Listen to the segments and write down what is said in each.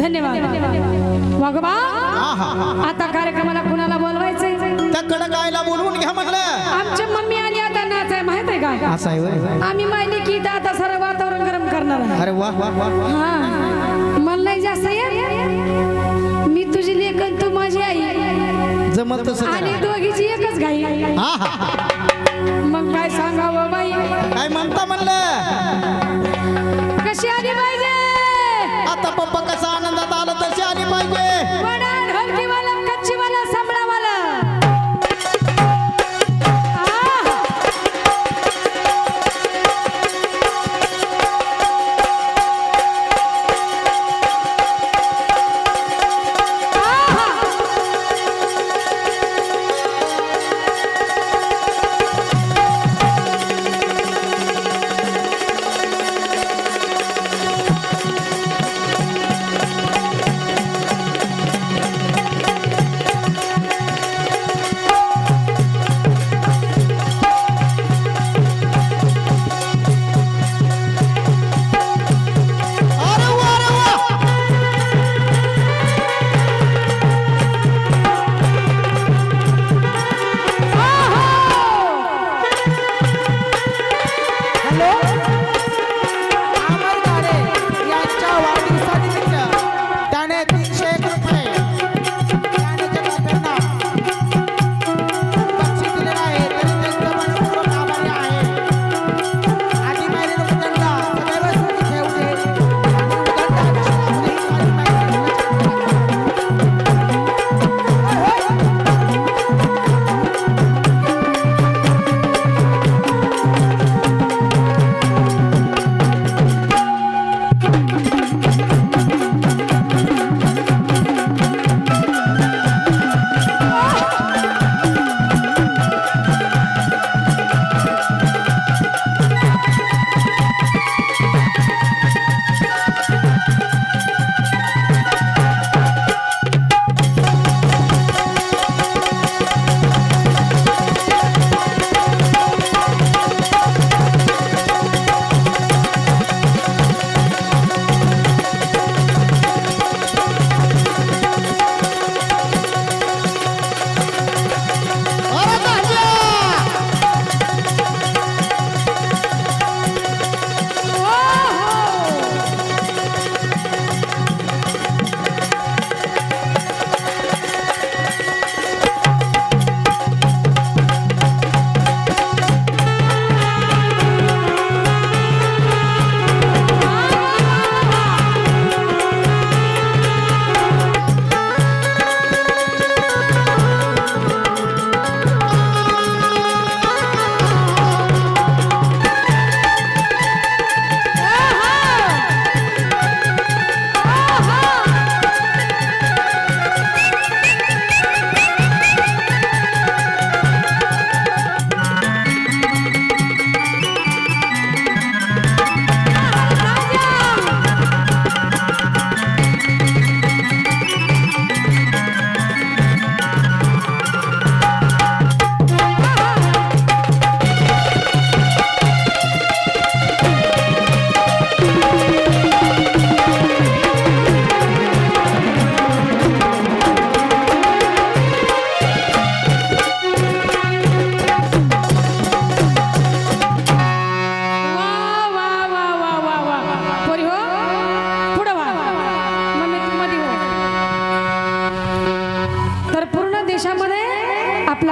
धन्यवाद. वाघोबा आता कार्यक्रमाला कुणाला बोलवायचंय? त्या कडकायला बोलवून घ्या म्हटलं. आमची मम्मी आली आता नाच आहे माहीत आहे का? असं आहे होय. आम्ही माहिती की इथं आता सारं वातावरण गरम करणार आहे. अरे वा वा वा वा. हा. मला नाही जास्त येत. मी तुझी लेखन तू माझी आई. जमत तसं आणि करा. दोघीची एकच घाई. हा हा हा. मग काय सांगावं बाई? काय म्हणता म्हणलं?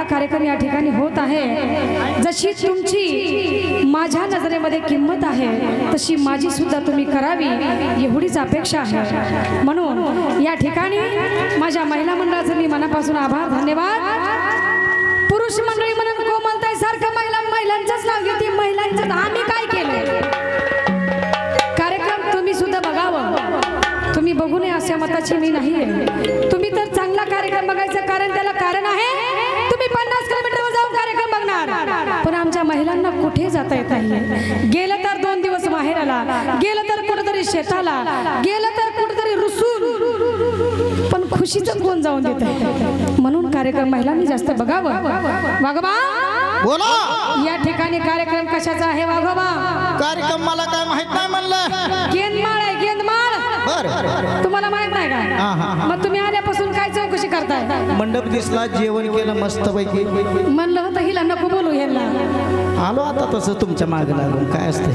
कार्यक्रम या ठिकाणी होत आहे. जशी तुमची माझ्या नजरेमध्ये किंमत आहे तशी माझी सुद्धा तुम्ही करावी एवढीच अपेक्षा आहे. म्हणून या ठिकाणी माझ्या महिला मंडळाचे मी मनापासून आभार धन्यवाद. पुरुष मंडळी म्हणून कोमलताई सारखं महिला महिलांचंच नाव घेते महिलांचं आम्ही काय केलं? कार्यक्रम तुम्ही सुद्धा बघावं. तुम्ही बघू नये अशा मताची मी नाही आहे तुम्ही तर चांगला कार्यक्रम बघायचं कारण त्याला कारण आहे. जाता येत नाही. गेलं तर दोन दिवस बाहेर आला. गेलं तर कुठेतरी शेताला. गेलं तर कुठेतरी रुसून. पण खुशीच कोण जाऊन देत? म्हणून कार्यक्रम महिलांनी जास्त बघावं. वाघोबा! बोला! या ठिकाणी कार्यक्रम कशाचा आहे वाघोबा? कार्यक्रम मला काय माहीत नाही म्हणलं. गेंदमाळ आहे गेंदमाळ. तुम्हाला माहीत नाही का? मग तुम्ही आल्यापासून काय चौकशी करताय? मंडप दिसला जेवण केलं मस्त पैकी म्हणलं होतं हिला नको बोलू यांना आलो आता तसं तुमच्या मागे लागून. काय असते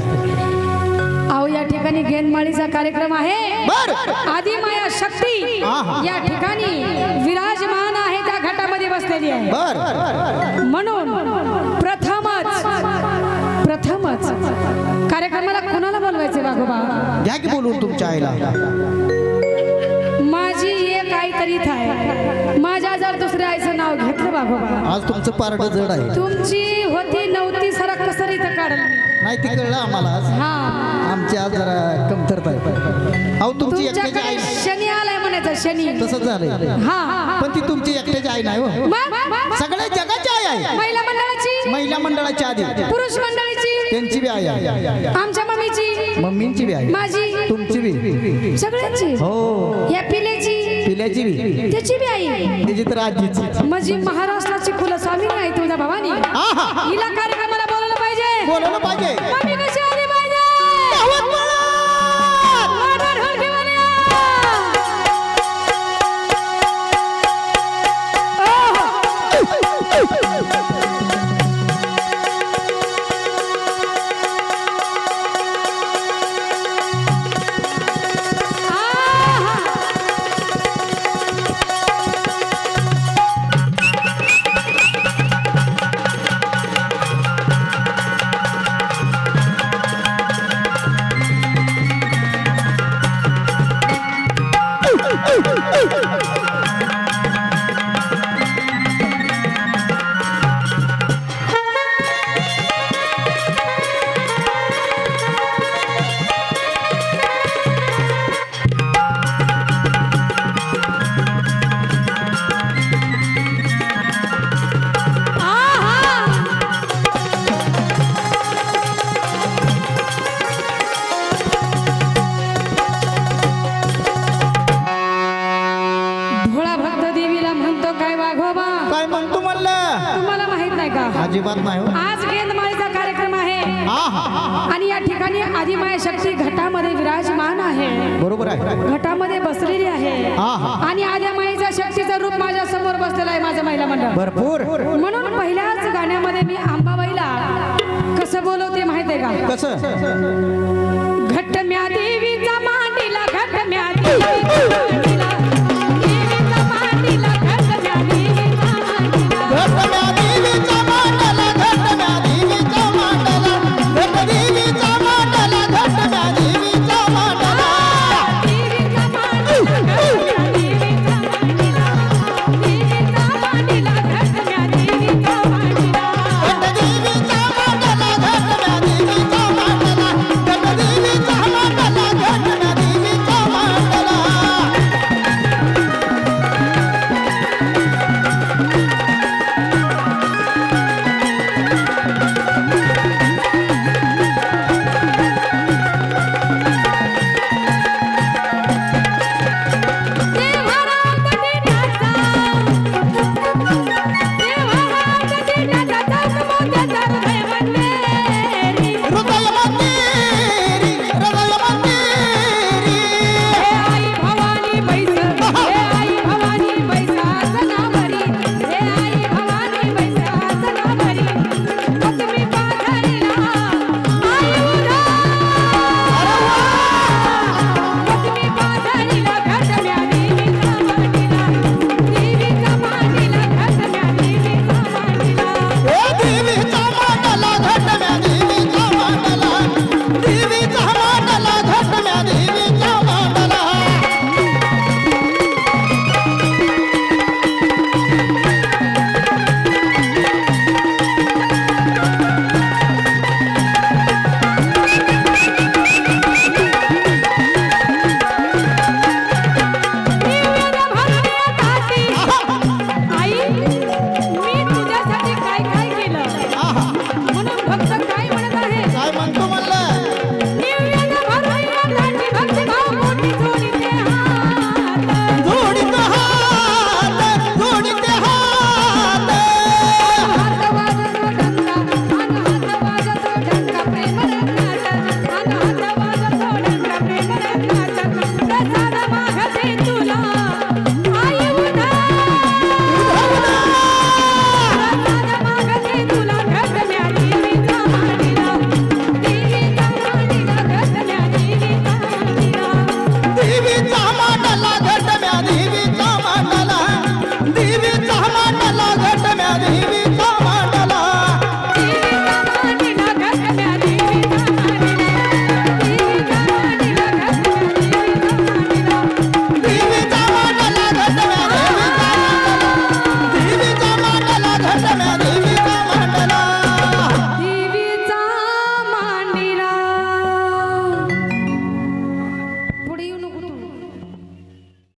अहो या ठिकाणी गेंदमाळीचा कार्यक्रम आहे. बर! आधी माया शक्ती आहा. या ठिकाणी विराजमान आहे त्या घाटामध्ये बसलेली आहे. बर! म्हणून प्रथमच प्रथमच कार्यक्रमाला कोणाला बोलवायचे वाघोबा घ्या की बोलून तुमच्या आईला. माझी एक आई तरी इथं घेतलं आज तुमचं पारड जड आहे. तुमची होती नव्हती सरा कसर इथं काढलं? नाही ते कळलं आम्हाला आज. हा. आमची आज जरा कमतरता आहे. अहो तुमची एकट्याची तुमच्याकडे आई. शनी आलाय म्हणायचं शनी. तसंच झालंय. हा पण ती तुमची एकट्याची आई नाही हो. मग सगळ्या जगाची आई आहे. महिला मंडळाची? महिला मंडळाची आधी. पुरुष मंडळाची? त्यांची बी आई आहे. आमच्या मम्मीची? मम्मींची बी आई माझी? तुमची बी. सगळ्यांची? हो. या पिल्याची पिल्याची बी. त्याची बी आई. त्याची तर आजीची माझी महाराष्ट्राची कुलस्वामिनी आहे तुझ्या भवानी. आहा. हिला कार्यक्रमाला बोलवलं पाहिजे. बोलवलं पाहिजे. मम्मी कशी आणि या ठिकाणी आदिमाय शक्ती घटामध्ये विराजमान आहे. बरोबर आहे. घटामध्ये बसलेली आहे. आहा. आणि आदिमाईच्या शक्तीचं रूप माझ्यासमोर बसलेलं आहे माझं महिला मंडळ. भरपूर. म्हणून पहिल्याच गाण्यामध्ये मी आंबाबाईला कसं बोलवते माहितीये का? कसं?